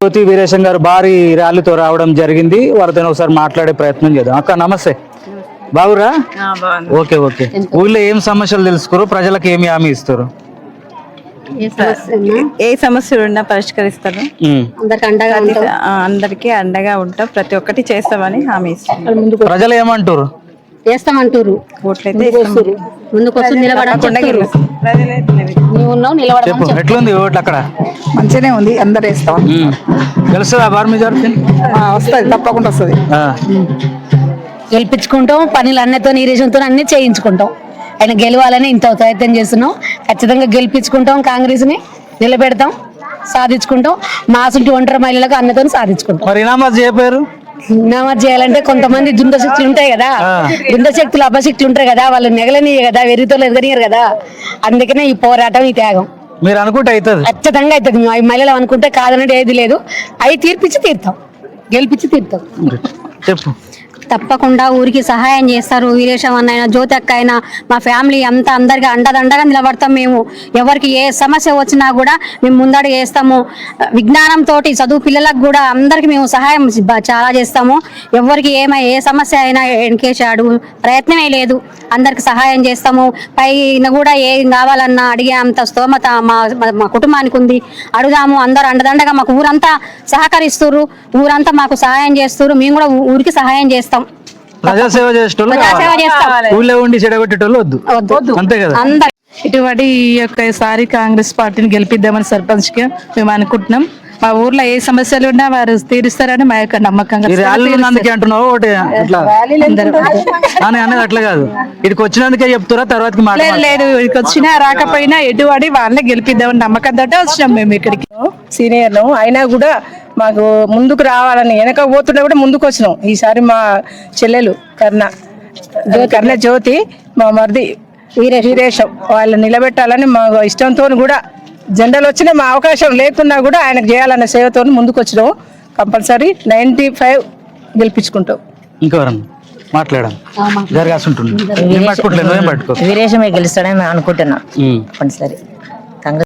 జ్యోతి వీరేశం గారు భారీ ర్యాలీతో రావడం జరిగింది. వారితో ఒకసారి మాట్లాడే ప్రయత్నం చేద్దాం. అక్క నమస్తే. బాగురా ఓకే ఓకే. ఊళ్ళో ఏం సమస్యలు తెలుసుకోరు? ప్రజలకు ఏమి హామీ ఇస్తారు? ఏ సమస్యలు ఉన్నా పరిష్కరిస్తాను ఉమ్. అందరికి అండగా ఉంటాం. ప్రతి ఒక్కటి చేస్తామని హామీ ఇస్తాం ప్రజలు ఏమంటారు? చేస్తామంటారు. ఓట్లయితే ముందుకు వస్తూ నిలబడని చెప్తుర్రు. నువ్వు ఉన్నావు నిలబడమని చెప్పు ఎట్లుంది ఓట్లు అక్కడ? మంచిగానే ఉంది అందరు వేస్తాం ఉమ్. తెలుస్తుందా బార్ మెజారిటీ? వస్తుంది తప్పకుండా వస్తుంది. ఆ. గెలిపించుకుంటాం పనులు అన్నతో నీరేషంతో అన్ని చేయించుకుంటాం. ఆయన గెలవాలని ఇంత ప్రయత్నం చేస్తున్నాం ఖచ్చితంగా గెలిపించుకుంటాం కాంగ్రెస్ని నిలబెడతాం సాధించుకుంటాం. మాసుంటి ఒంటరి మహిళలకు అన్నతో సాధించుకుంటాం. మరి ఇనామా చేయపోయారు నమోదు చేయాలంటే కొంతమంది దుండ శక్తులు ఉంటాయి కదా. దుండ శక్తులు అబ్బశక్తులు ఉంటాయి కదా. వాళ్ళు నెగలనీయ కదా వెరితో ఎదగనీయరు కదా. అందుకనే ఈ పోరాటం ఈ త్యాగం. మీరు అనుకుంటే అవుతుంది ఖచ్చితంగా అవుతుంది మేము మహిళలు అనుకుంటే కాదన్నట్టు ఏది లేదు. అవి తీర్పిచ్చి తీరుతాం. గెలిపించి తీరుతాం. చెప్పు. తప్పకుండా ఊరికి సహాయం చేస్తారు. వీరేశం అన్నైనా జ్యోతి అక్క అయినా మా ఫ్యామిలీ అంతా అందరికి అండదండగా నిలబడతాం మేము. ఎవరికి ఏ సమస్య వచ్చినా కూడా మేము ముందడు చేస్తాము విజ్ఞానంతో చదువు పిల్లలకు కూడా అందరికి మేము సహాయం చాలా చేస్తాము. ఎవరికి ఏమై ఏ సమస్య అయినా ఎన్కేసాడు ప్రయత్నమే లేదు. అందరికి సహాయం చేస్తాము. పైన కూడా ఏం కావాలన్నా అడిగే అంత స్తోమత మా మా- కుటుంబానికి ఉంది. అడుగుదాము. అందరూ అండదండగా మాకు ఊరంతా సహకరిస్తున్నారు ఊరంతా మాకు సహాయం చేస్తున్నారు మేము కూడా ఊరికి సహాయం చేస్తాం. ప్రజాసేవ చేసేటోళ్ళు ఊళ్ళో ఉండి చెడగొట్టేటోళ్ళు వద్దు. వద్దు. అంతే కదా? అందరు. ఇటువంటి ఈ యొక్క సారి కాంగ్రెస్ పార్టీని గెలిపిద్దామని సర్పంచ్గా మేము అనుకుంటున్నాం. మా ఊర్లో ఏ సమస్యలు ఉన్నా వారు తీరుస్తారని మా యొక్క నమ్మకంగా ఉన్నందుకే అంటున్నావు ఒకటి ఇట్లా. అని అనేది అట్లా కాదు. ఇక్కడికి వచ్చినందుకే చెప్తారా తర్వాతకి మాట లేదు లేదు ఇక్కడికి వచ్చినా రాకపోయినా ఎటువంటి వాళ్ళని గెలిపిద్దామని నమ్మకంతో వచ్చినాం మేము ఇక్కడికి. సీనియర్ను అయినా కూడా మాకు ముందుకు రావాలని వెనక పోతుంటే కూడా ముందుకు వచ్చినాం. ఈసారి మా చెల్లెలు కర్ణ కర్ణ జ్యోతి మా మరిది వీరేశం. వాళ్ళు నిలబెట్టాలని మా ఇష్టంతో కూడా జెండాలు వచ్చినా మా అవకాశం లేకున్నా కూడా ఆయనకు చేయాలన్న సేవతో ముందుకు వచ్చినాం కంపల్సరీ నైంటీ ఫైవ్ గెలిపించుకుంటాం. ఇంకెవరన్నా? మాట్లాడాం. జరగాల్సి ఉంటుంది వీరేశమే గెలుస్తాడని అనుకుంటున్నాం. తప్పనిసరి